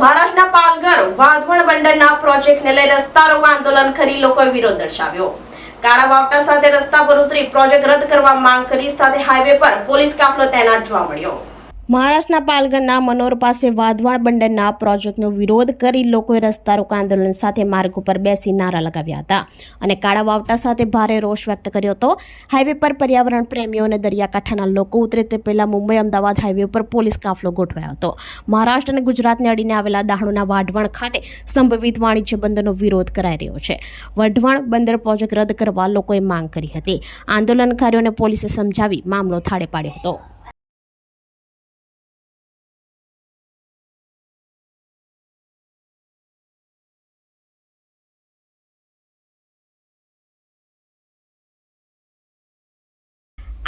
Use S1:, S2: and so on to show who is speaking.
S1: મહારાષ્ટ્રના પાલઘર વાધવણ બંદરના પ્રોજેક્ટને લઈ રસ્તા રોકો આંદોલન કરી લોકોએ વિરોધ દર્શાવ્યો. કાળા વાવટા સાથે રસ્તા પર ઉતરી પ્રોજેક્ટ રદ કરવા માંગ કરી સાથે હાઈવે પર પોલીસ કાફલો તૈનાત જોવા મળ્યો. મહારાષ્ટ્રના પાલઘરના મનોર પાસે વાધવાણ બંદરના પ્રોજેક્ટનો વિરોધ કરી લોકોએ રસ્તા રોકો આંદોલન સાથે માર્ગ ઉપર બેસી નારા લગાવ્યા હતા. અને કાળા વાવટા સાથે ભારે રોષ વ્યક્ત કર્યો હતો. હાઈવે પર પર્યાવરણ પ્રેમીઓ અને દરિયાકાંઠાના લોકો ઉતરે તે પહેલાં મુંબઈ, અમદાવાદ હાઈવે પર પોલીસ કાફલો ગોઠવાયો હતો. મહારાષ્ટ્ર અને ગુજરાતને અડીને આવેલા દાહોદના વાઢવણ ખાતે સંભવિત વાણિજ્ય બંદરનો વિરોધ કરાઈ રહ્યો છે. વઢવણ બંદર પ્રોજેક્ટ રદ કરવા લોકોએ માંગ કરી હતી. આંદોલનકારીઓને પોલીસે સમજાવી મામલો થાળે પાડ્યો હતો.